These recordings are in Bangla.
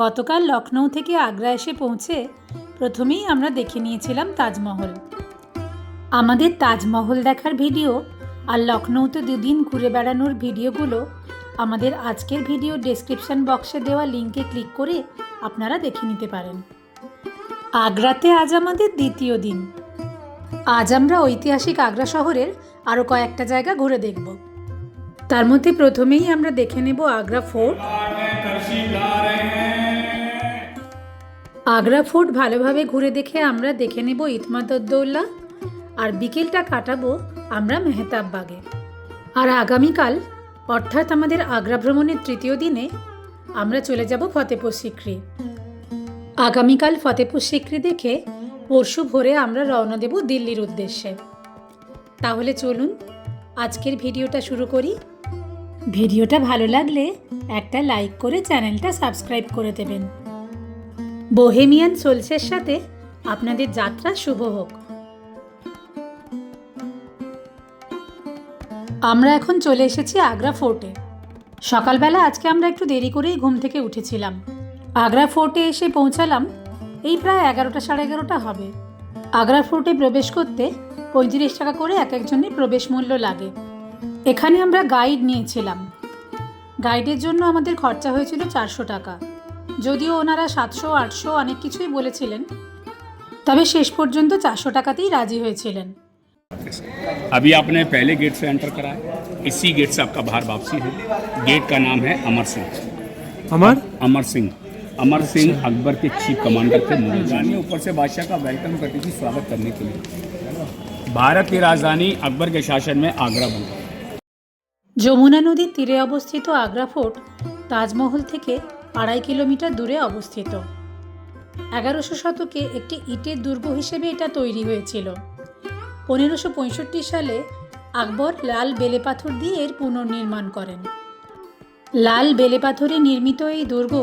গতকাল লখনৌ থেকে আগ্রা এসে পৌঁছে প্রথমেই আমরা দেখে নিয়েছিলাম তাজমহল। আমাদের তাজমহল দেখার ভিডিও আর লখনৌতে দুদিন ঘুরে বেড়ানোর ভিডিওগুলো আমাদের আজকের ভিডিও ডেসক্রিপশন বক্সে দেওয়া লিঙ্কে ক্লিক করে আপনারা দেখে নিতে পারেন। আগ্রাতে আজ আমাদের দ্বিতীয় দিন। আজ আমরা ঐতিহাসিক আগ্রা শহরের আরও কয়েকটা জায়গা ঘুরে দেখব। তার মধ্যে প্রথমেই আমরা দেখে নেব আগ্রা ফোর্ট। আগ্রা ফোর্ট ভালোভাবে ঘুরে দেখে আমরা দেখে নেব ইতমাদউদ্দৌলা আর বিকেলটা কাটাবো আমরা মেহতাব বাগে। আর আগামীকাল, অর্থাৎ আমাদের আগ্রা ভ্রমণের তৃতীয় দিনে, আমরা চলে যাব ফতেপুর সিক্রি। আগামীকাল ফতেপুর সিক্রি দেখে পরশু ভোরে আমরা রওনা দেব দিল্লির উদ্দেশ্যে। তাহলে চলুন, আজকের ভিডিওটা শুরু করি। ভিডিওটা ভালো লাগলে একটা লাইক করে চ্যানেলটা সাবস্ক্রাইব করে দেবেন। বোহেমিয়ান সোলসের সাথে আপনাদের যাত্রা শুভ হোক। আমরা এখন চলে এসেছি আগ্রা ফোর্টে। সকালবেলা আজকে আমরা একটু দেরি করেই ঘুম থেকে উঠেছিলাম। আগ্রা ফোর্টে এসে পৌঁছালাম, এই প্রায় এগারোটা সাড়ে এগারোটা হবে। আগ্রা ফোর্টে প্রবেশ করতে পঁয়ত্রিশ টাকা করে এক একজনের প্রবেশ মূল্য লাগে। এখানে আমরা গাইড নিয়েছিলাম। গাইডের জন্য আমাদের খরচা হয়েছিল চারশো টাকা। যদিও ওনারা সাতশো আটশো অনেক কিছুই বলেছিলেন তবে শেষ পর্যন্ত চারশো টাকাতেই রাজি হয়েছিলেন अभी आपने पहले गेट से एंटर करा है इसी गेट से आपका बाहर वापसी है गेट का नाम है अमर सिंह আমার अमर सिंह अमर सिंह अकबर के चीफ कमांडर थे मुगल रानी ऊपर से बादशाह का वेलकम करती थी स्वागत करने के लिए भारत की राजधानी अकबर के शासन में आगरा बनी যমুনা নদীর তীরে অবস্থিত আগ্রা ফোর্ট তাজমহল থেকে আড়াই কিলোমিটার দূরে অবস্থিত এগারোশো শতকে একটি ইটের দুর্গ হিসেবে এটা তৈরি হয়েছিল পনেরোশো পঁয়ষট্টি সালে আকবর লাল বেলে পাথর দিয়ে এর পুনর্নির্মাণ করেন লাল বেলে পাথরে নির্মিত এই দুর্গ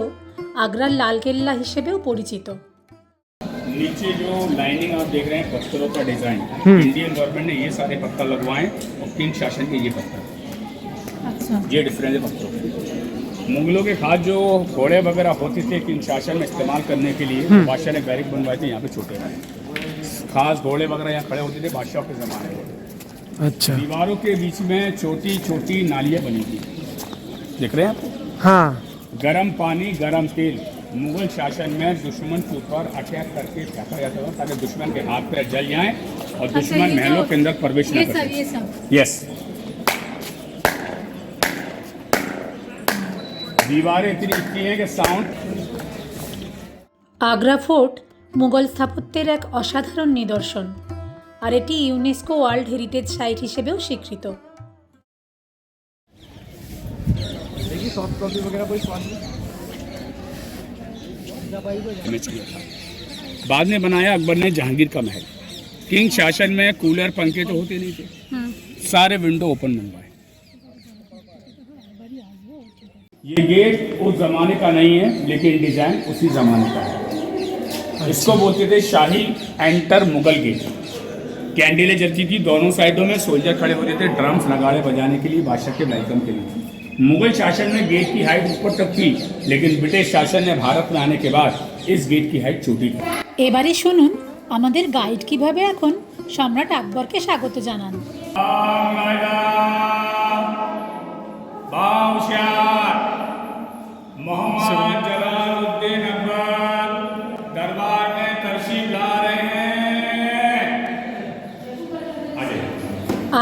আগ্রার লালকেল্লা হিসেবেও পরিচিত नीचे जो लाइनिंग आप देख रहे हैं पत्थरों का डिजाइन इंडियन गवर्नमेंट ने ये सारे पत्थर लगवाए और किंग शासन के ये पत्थर আচ্ছা ये डिफरेंस है पत्थरों के मुगलों के खास जो घोड़े वगैरह होते थे किंग शासन में इस्तेमाल करने के लिए बादशाह ने बैरिक बनवाए थे यहाँ पे छोटे वाले खास घोड़े वगैरह यहाँ खड़े होते थे बादशाह के ज़माने में। अच्छा। दीवारों के बीच में छोटी छोटी नालियाँ बनी थी। देख रहे हैं आप? हाँ। गर्म पानी गर्म तेल। मुगल शासन में दुश्मन के ऊपर अटैक करके फेंका जाता था ताकि दुश्मन के हाथ पैर जल जाए और दुश्मन महलों के अंदर प्रवेश न कर सके। सब। यस दीवारें इतनी इतनी हैं कि साउंड আগ্রা ফোর্ট মুঘল স্থাপত্যের এক অসাধারণ নিদর্শন আর এটি ইউনেস্কো ওয়ার্ল্ড হেরিটেজ সাইট হিসেবেও স্বীকৃত इमेज किया था बाद में बनाया अकबर ने जहांगीर का महल किंग शासन में कूलर पंखे तो होते नहीं थे सारे विंडो ओपन बनवाए ये गेट उस जमाने का नहीं है लेकिन डिजाइन उसी जमाने का है इसको बोलते थे शाही एंटर मुगल गेट कैंडलें जलती थी दोनों साइडों में सोल्जर खड़े होते थे ड्रम्स नगाड़े बजाने के लिए बादशाह के वेलकम के लिए मुगल शासन में गेट की हाइट ऊपर तक थी लेकिन ब्रिटिश शासन ने भारत में आने के बाद इस गेट की हाइट छोटी की এবারে শুনুন আমাদের গাইড কিভাবে এখন সম্রাট আকবরকে স্বাগত জানান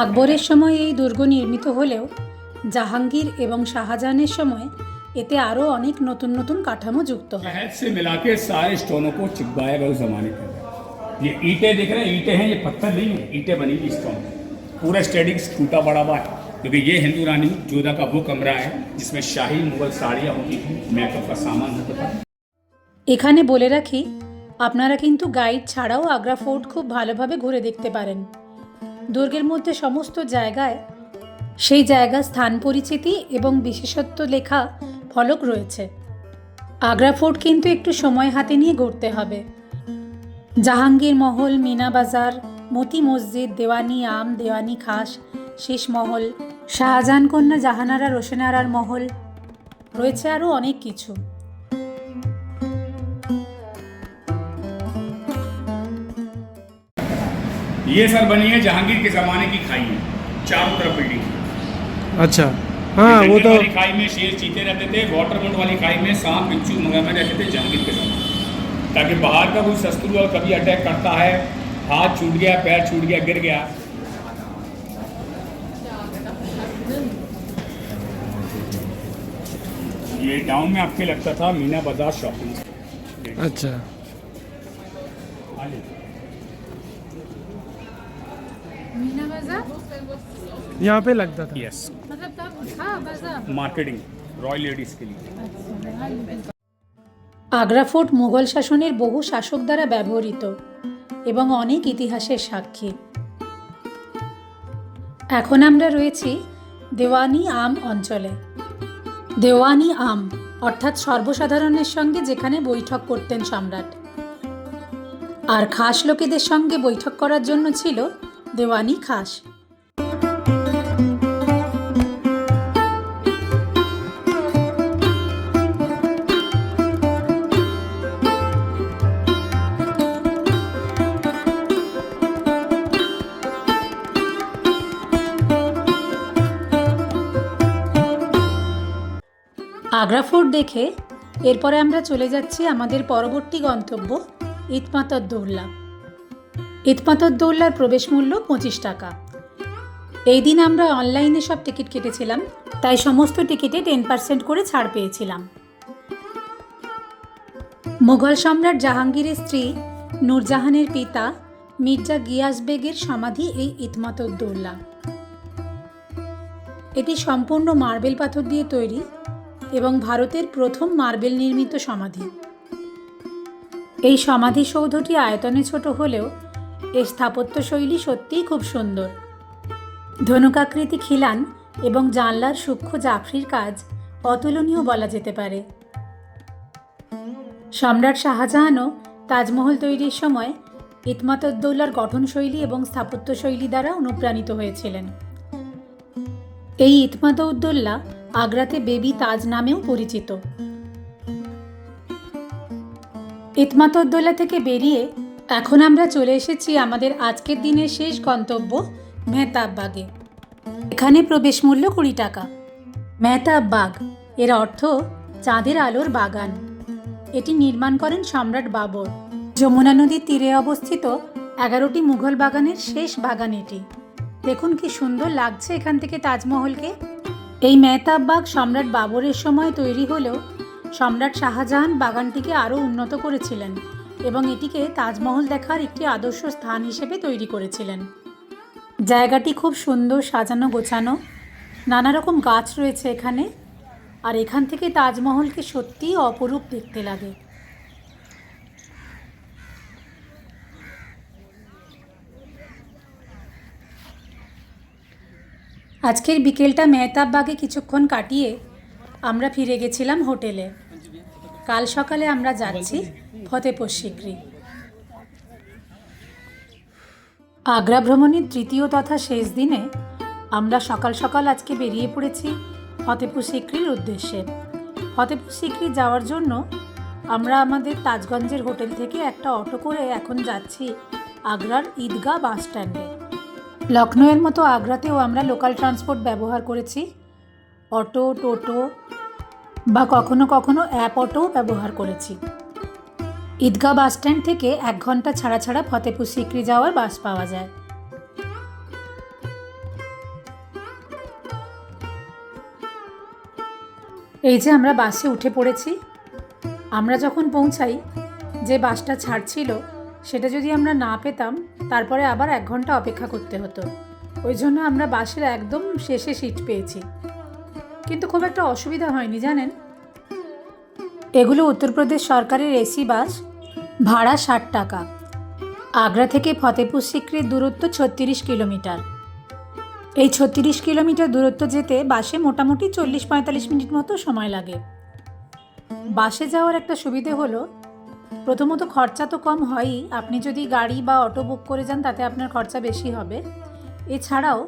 আকবরের সময় এই দুর্গ নির্মিত হলেও জাহাঙ্গীর এবং শাহজাহানের সময় এতে আরও অনেক নতুন নতুন কাঠামো যুক্ত হয় शहद से मिला के सारे स्टोनों को चिपकाया गया उस जमाने के अंदर ये ईंटें देख रहे हैं ईंटें हैं ये पत्थर नहीं है ईंटें बनी हुई स्टोन पूरा स्टेडिंग टूटा बड़ा हुआ है क्योंकि ये हिंदू रानी जोधा का वो कमरा है जिसमें शाही मुगल साड़ियाँ होती थी मेकअप का सामान होता था এখানে বলে রাখি আপনারা কিন্তু গাইড ছাড়াও আগ্রা ফোর্ট খুব ভালোভাবে ঘুরে দেখতে পারেন দুর্গের মধ্যে সমস্ত জায়গায় সেই জায়গার স্থান পরিচিতি এবং বিশেষত্ব লেখা ফলক রয়েছে। আগ্রা ফোর্ট কিন্তু একটু সময় হাতে নিয়ে ঘুরতে হবে। জাহাঙ্গীর মহল, মিনা বাজার, মতি মসজিদ, দেওয়ানি আম, দেওয়ানি খাস, শেষ মহল, শাহজাহান কন্যা জাহানারা রোশনারার মহল, রয়েছে আরও অনেক কিছু। ये सर बनी है जहांगीर के ज़माने की खाई है चारों तरफ़ बिल्डिंग अच्छा। हाँ वो तो वाली खाई में शेर चीते रहते थे वाटर बोट वाली खाई में सांप बिच्छू मगरमच्छ रहते थे जहांगीर के समय ताकि बाहर का कोई शत्रु और कभी अटैक करता है हाथ छूट गया पैर छूट गया गिर गया। ये टाउन में आपके लगता था मीना बाज़ार शॉपिंग अच्छा। मीना बाजार यहाँ पे लगता था यस मतलब तब था बाजार मार्केटिंग रॉयल लेडीज के लिए আগ্রা ফোর্ট মুঘল শাসনের বহু শাসক দ্বারা ব্যবহৃত এবং অনেক ইতিহাসের সাক্ষী এখন আমরা রয়েছি দেওয়ানি আম অঞ্চলে দেওয়ানি আম অর্থাৎ সর্বসাধারণের সঙ্গে যেখানে বৈঠক করতেন সম্রাট আর খাস লোকেদের সঙ্গে বৈঠক করার জন্য ছিল দেওয়ানি খাস। আগ্রা ফোর্ট দেখে এরপরে আমরা চলে যাচ্ছি আমাদের পরবর্তী গন্তব্য ইতমাতদ্দৌল্লা ইতমাতদ্দৌল্লার প্রবেশ মূল্য পঁচিশ টাকা। এই দিন আমরা অনলাইনে সব টিকিট কেটেছিলাম, তাই সমস্ত টিকিটে টেন পার্সেন্ট করে ছাড় পেয়েছিলাম। মুঘল সম্রাট জাহাঙ্গীরের স্ত্রী নূরজাহানের পিতা মির্জা গিয়াস বেগের সমাধি এই ইতমাতদ্দৌল্লা এটি সম্পূর্ণ মার্বেল পাথর দিয়ে তৈরি এবং ভারতের প্রথম মার্বেল নির্মিত সমাধি। এই সমাধিসৌধটি আয়তনে ছোট হলেও এর স্থাপত্যশৈলী সত্যিই খুব সুন্দর। ধনুকাকৃতি খিলান এবং জানলার সূক্ষ্ম জাফরির কাজ অতুলনীয় বলা যেতে পারে। সম্রাট শাহজাহানও তাজমহল তৈরির সময় ইতমাতদ্দৌলার গঠনশৈলী এবং স্থাপত্যশৈলী দ্বারা অনুপ্রাণিত হয়েছিলেন। এই ইতমাতউদ্দৌলা আগ্রাতে বেবি তাজ নামেও পরিচিত। ইতমাতউদ্দৌলা থেকে বেরিয়ে এখন আমরা চলে এসেছি আমাদের আজকের দিনের শেষ গন্তব্য মেহতাব বাগে। এখানে প্রবেশ মূল্য কুড়ি টাকা। মেহতাব বাগ, এর অর্থ চাঁদের আলোর বাগান। এটি নির্মাণ করেন সম্রাট বাবর। যমুনা নদীর তীরে অবস্থিত এগারোটি মুঘল বাগানের শেষ বাগান এটি। দেখুন কি সুন্দর লাগছে এখান থেকে তাজমহলকে। এই মেহতাব বাগ সম্রাট বাবরের সময় তৈরি হলেও সম্রাট শাহজাহান বাগানটিকে আরও উন্নত করেছিলেন। এবং এটিকে তাজমহল দেখার একটি আদর্শ স্থান হিসেবে তৈরি করেছিলেন। জায়গাটি খুব সুন্দর, সাজানো, গোছানো। নানা রকম গাছ রয়েছে এখানে। আর এখান থেকে তাজমহলকে সত্যিই অপরূপ দেখতে লাগে। আজকের বিকেলটা মেহতাব বাগে কিছুক্ষণ কাটিয়ে আমরা ফিরে গেছিলাম হোটেলে। কাল সকালে আমরা যাচ্ছি। ফতেপুর সিকরি আগ্রা ভ্রমণের তৃতীয় তথা শেষ দিনে আমরা সকাল সকাল আজকে বেরিয়ে পড়েছি ফতেপুর সিকরির উদ্দেশ্যে। ফতেপুর সিকরি যাওয়ার জন্য আমরা আমাদের তাজগঞ্জের হোটেল থেকে একটা অটো করে এখন যাচ্ছি আগ্রার ঈদগাহ বাস স্ট্যান্ডে। লখনৌয়ের মতো আগ্রাতেও আমরা লোকাল ট্রান্সপোর্ট ব্যবহার করেছি। অটো, টোটো বা কখনো কখনো অ্যাপ অটোও ব্যবহার করেছি। ঈদগাহ বাস স্ট্যান্ড থেকে এক ঘণ্টা ছাড়া ছাড়া ফতেপুর সিকরি যাওয়ার বাস পাওয়া যায়। এই যে আমরা বাসে উঠে পড়েছি, আমরা যখন পৌঁছাই, যে বাসটা ছাড়ছিল, সেটা যদি আমরা না পেতাম, তারপরে আবার এক ঘণ্টা অপেক্ষা করতে হতো। ওই জন্য আমরা বাসের একদম শেষে সিট পেয়েছি। কিন্তু খুব একটা অসুবিধা হয়নি, জানেন? এগুলো উত্তরপ্রদেশ সরকারের এসি বাস, ভাড়া ষাট টাকা। আগ্রা থেকে ফতেপুর সিক্রির দূরত্ব ছত্রিশ কিলোমিটার। এই ছত্রিশ কিলোমিটার দূরত্ব যেতে বাসে মোটামুটি চল্লিশ পঁয়তাল্লিশ মিনিট মতো সময় লাগে। বাসে যাওয়ার একটা সুবিধে হলো, প্রথমত খরচা তো কম হয়ই। আপনি যদি গাড়ি বা অটো বুক করে যান, তাতে আপনার খরচা বেশি হবে। এছাড়াও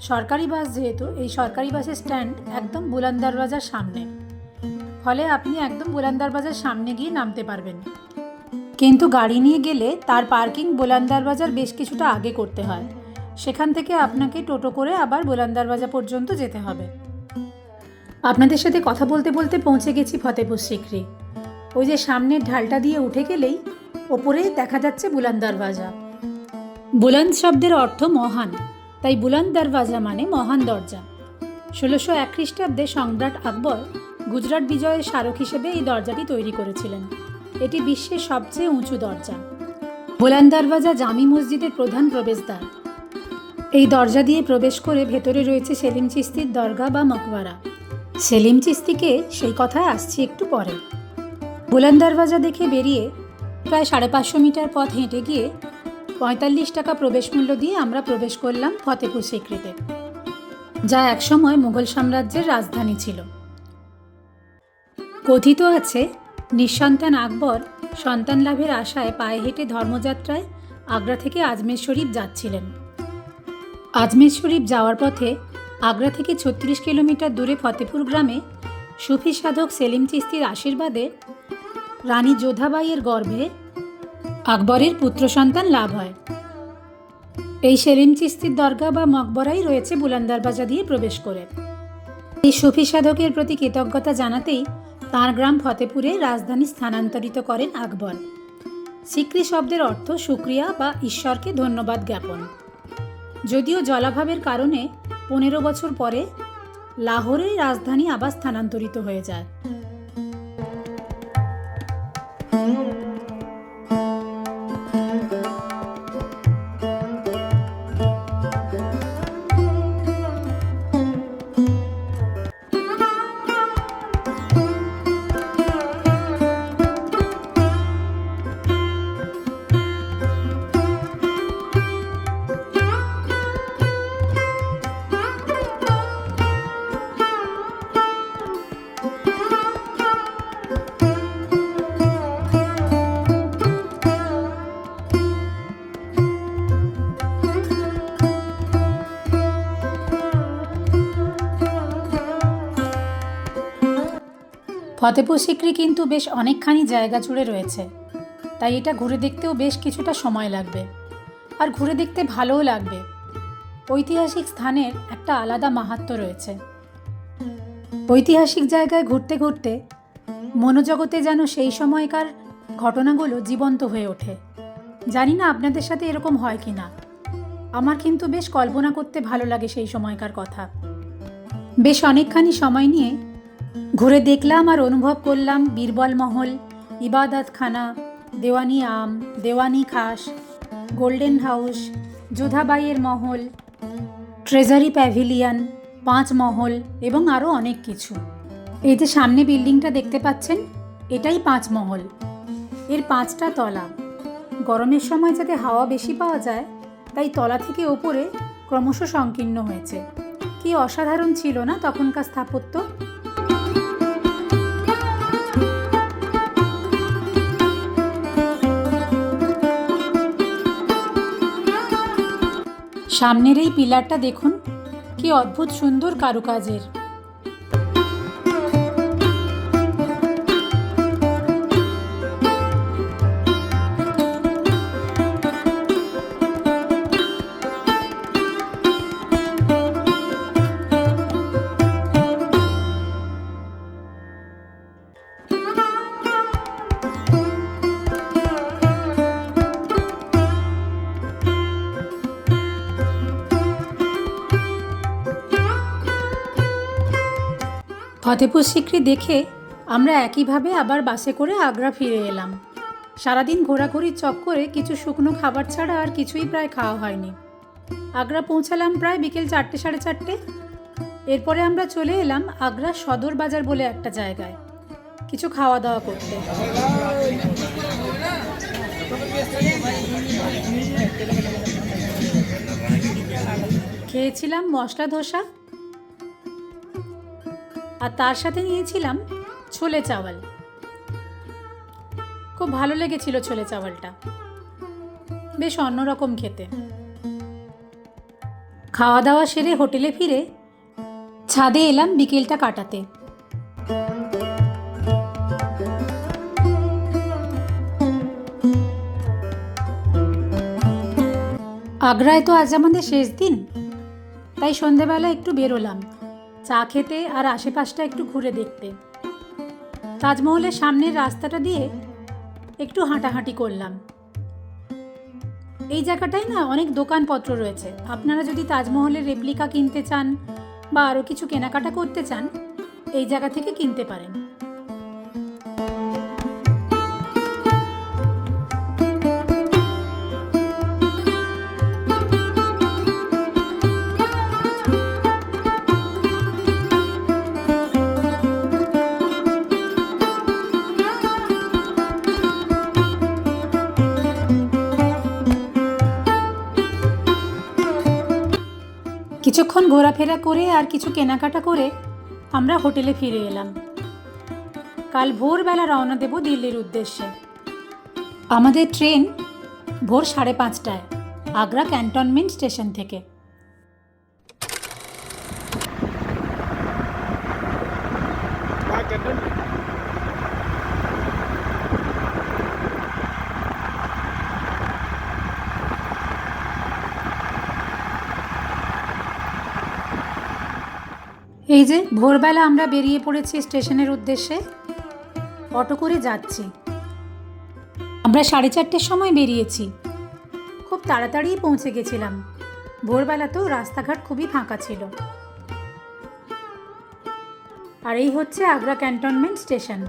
সরকারি বাস যেহেতু, এই সরকারি বাসের স্ট্যান্ড একদম বুলান্দার বাজার সামনে। ফলে আপনি একদম বুলান্দার বাজার সামনে গিয়ে নামতে পারবেন। কিন্তু গাড়ি নিয়ে গেলে তার পার্কিং বোলান্দার বাজার বেশ কিছুটা আগে করতে হয়। সেখান থেকে আপনাকে টোটো করে আবার বোলান্দার বাজার পর্যন্ত যেতে হবে। আপনাদের সাথে কথা বলতে বলতে পৌঁছে গেছি ফতেপুর সিকরি। ওই যে সামনের ঢালটা দিয়ে উঠে গেলেই ওপরেই দেখা যাচ্ছে বুলান দরওয়াজা বুলন্দ শব্দের অর্থ মহান, তাই বুলন্দ দরওয়াজা মানে মহান দরজা। ষোলোশো এক খ্রিস্টাব্দে সম্রাট আকবর গুজরাট বিজয়ের স্মারক হিসেবে এই দরজাটি তৈরি করেছিলেন। এটি বিশ্বের সবচেয়ে উঁচু দরজা। বুলন্দ দরওয়াজা জামি মসজিদের প্রধান প্রবেশদ্বার। এই দরজা দিয়ে প্রবেশ করে ভেতরে রয়েছে সেলিম চিস্তির দরগা বা মকবরা। সেলিম চিস্তিকে সেই কথায় আসছি একটু পরে। বুলন্দ দরওয়াজা দেখে বেরিয়ে প্রায় সাড়ে পাঁচশো মিটার পথ হেঁটে গিয়ে পঁয়তাল্লিশ টাকা প্রবেশ মূল্য দিয়ে আমরা প্রবেশ করলাম ফতেপুর সিক্রিতে। যা একসময় মুঘল সাম্রাজ্যের রাজধানী ছিল। কথিত আছে, নিঃসন্তান আকবর সন্তান লাভের আশায় পায়ে হেঁটে ধর্মযাত্রায় আগ্রা থেকে আজমের শরীফ যাচ্ছিলেন। আজমের শরীফ যাওয়ার পথে আগ্রা থেকে ছত্রিশ কিলোমিটার দূরে ফতেপুর গ্রামে সুফি সাধক সেলিম চিস্তির আশীর্বাদে রানী যোধাবাইয়ের গর্ভে আকবরের পুত্র সন্তান লাভ হয়। এই সেলিম চিস্তির দরগা বা মকবরাই রয়েছে বুলান্দার বাজা দিয়ে প্রবেশ করে। এই সুফি সাধকের প্রতি কৃতজ্ঞতা জানাতেই তাঁর গ্রাম ফতেপুরে রাজধানী স্থানান্তরিত করেন আকবর। সিক্রি শব্দের অর্থ সুক্রিয়া বা ঈশ্বরকে ধন্যবাদ জ্ঞাপন। যদিও জলাভাবের কারণে পনেরো বছর পরে লাহোরের রাজধানী আবার স্থানান্তরিত হয়ে যায়। ফতেপুর সিক্রি কিন্তু বেশ অনেকখানি জায়গা জুড়ে রয়েছে। তাই এটা ঘুরে দেখতেও বেশ কিছুটা সময় লাগবে। আর ঘুরে দেখতে ভালোও লাগবে। ঐতিহাসিক স্থানের একটা আলাদা মাহাত্ম্য রয়েছে। ঐতিহাসিক জায়গায় ঘুরতে ঘুরতে মনোজগতে যেন সেই সময়কার ঘটনাগুলো জীবন্ত হয়ে ওঠে। জানি না আপনাদের সাথে এরকম হয় কি না আমার কিন্তু বেশ কল্পনা করতে ভালো লাগে সেই সময়কার কথা। বেশ অনেকখানি সময় নিয়ে ঘুরে দেখলাম আর অনুভব করলাম বীরবল মহল ইবাদত খানা দেওয়ানি আম, দেওয়ানি খাস, গোল্ডেন হাউস, যোধাবাইয়ের মহল, ট্রেজারি প্যাভিলিয়ন, পাঁচ মহল এবং আরও অনেক কিছু। এই যে সামনে বিল্ডিংটা দেখতে পাচ্ছেন, এটাই পাঁচ মহল। এর পাঁচটা তলা। গরমের সময় যাতে হাওয়া বেশি পাওয়া যায়, তাই তলা থেকে ওপরে ক্রমশ সংকীর্ণ হয়েছে। কি অসাধারণ ছিল না তখনকার স্থাপত্য? সামনের এই পিলারটা দেখুন কি অদ্ভুত সুন্দর কারুকাজের। ফতেপুর সিক্রি দেখে আমরা একইভাবে আবার বাসে করে আগ্রা ফিরে এলাম। সারাদিন ঘোরাঘুরির চক্করে কিছু শুকনো খাবার ছাড়া আর কিছুই প্রায় খাওয়া হয়নি। আগ্রা পৌঁছালাম প্রায় বিকেল চারটে, সাড়ে চারটে। এরপরে আমরা চলে এলাম আগ্রা সদর বাজার বলে একটা জায়গায়। কিছু খাওয়া দাওয়া করতে। খেয়েছিলাম মশলা ধোসা আর তার সাথে নিয়েছিলাম ছোলে চাওয়াল। খুব ভালো লেগেছিল ছোলে চাওয়ালটা। বেশ অন্যরকম খেতে। খাওয়া দাওয়া সেরে হোটেলে ফিরে ছাদে এলাম বিকেলটা কাটাতে। আগ্রায় তো আজ আমাদের শেষ দিন, তাই সন্ধেবেলা একটু বেরোলাম। চা খেতে আর আশেপাশটা একটু ঘুরে দেখতে। তাজমহলের সামনের রাস্তাটা দিয়ে একটু হাঁটাহাঁটি করলাম। এই জায়গাটায় না অনেক দোকানপত্র রয়েছে। আপনারা যদি তাজমহলের রেপ্লিকা কিনতে চান বা আরও কিছু কেনাকাটা করতে চান, এই জায়গা থেকে কিনতে পারেন। ঘোরাফেরা করে আর কিছু কেনাকাটা করে আমরা হোটেলে ফিরে এলাম। কাল ভোরবেলা রওনা দেব দিল্লির উদ্দেশ্যে। আমাদের ট্রেন ভোর সাড়ে পাঁচটায় আগ্রা ক্যান্টনমেন্ট স্টেশন থেকে। এই যে, ভোরবেলা আমরা বেরিয়ে পড়েছি স্টেশনের উদ্দেশ্যে। অটো করে যাচ্ছি। আমরা সাড়ে চারটের সময় বেরিয়েছি। খুব তাড়াতাড়ি পৌঁছে গেছিলাম। ভোরবেলা তো রাস্তাঘাট খুবই ফাঁকা ছিল। আর এই হচ্ছে আগ্রা ক্যান্টনমেন্ট স্টেশন।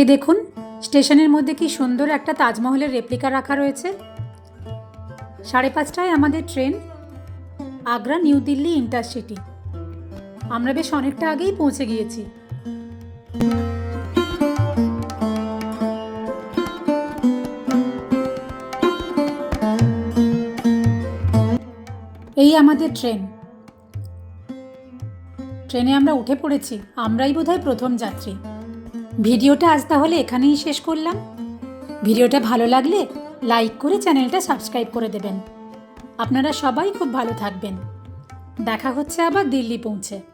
এই দেখুন, স্টেশনের মধ্যে কি সুন্দর একটা তাজমহলের রেপ্লিকা রাখা রয়েছে। সাড়ে পাঁচটায় আমাদের train Agra New Delhi intercity আমরা বেশ অনেকটা আগেই পৌঁছে গিয়েছি। এই আমাদের ট্রেন ট্রেনে আমরা উঠে পড়েছি, আমরাই বোধহয় প্রথম যাত্রী। ভিডিওটা আজ তাহলে এখানেই শেষ করলাম। ভিডিওটা ভালো লাগলে লাইক করে চ্যানেলটা সাবস্ক্রাইব করে দেবেন। আপনারা সবাই খুব ভালো থাকবেন। দেখা হচ্ছে আবার দিল্লি পৌঁছে।